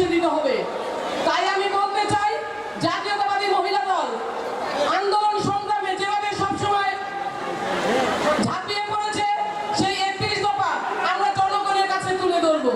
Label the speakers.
Speaker 1: পিছিয়ে হবে। তাই আমি বলতে চাই, জাতীয়তাবাদী মহিলা দল, আন্দোলন সংগ্রামে যেভাবে সবসময় ঝাঁপিয়ে পড়েছে, সেই একত্রিশ দফা আমরা জনগণের কাছে তুলে ধরবো।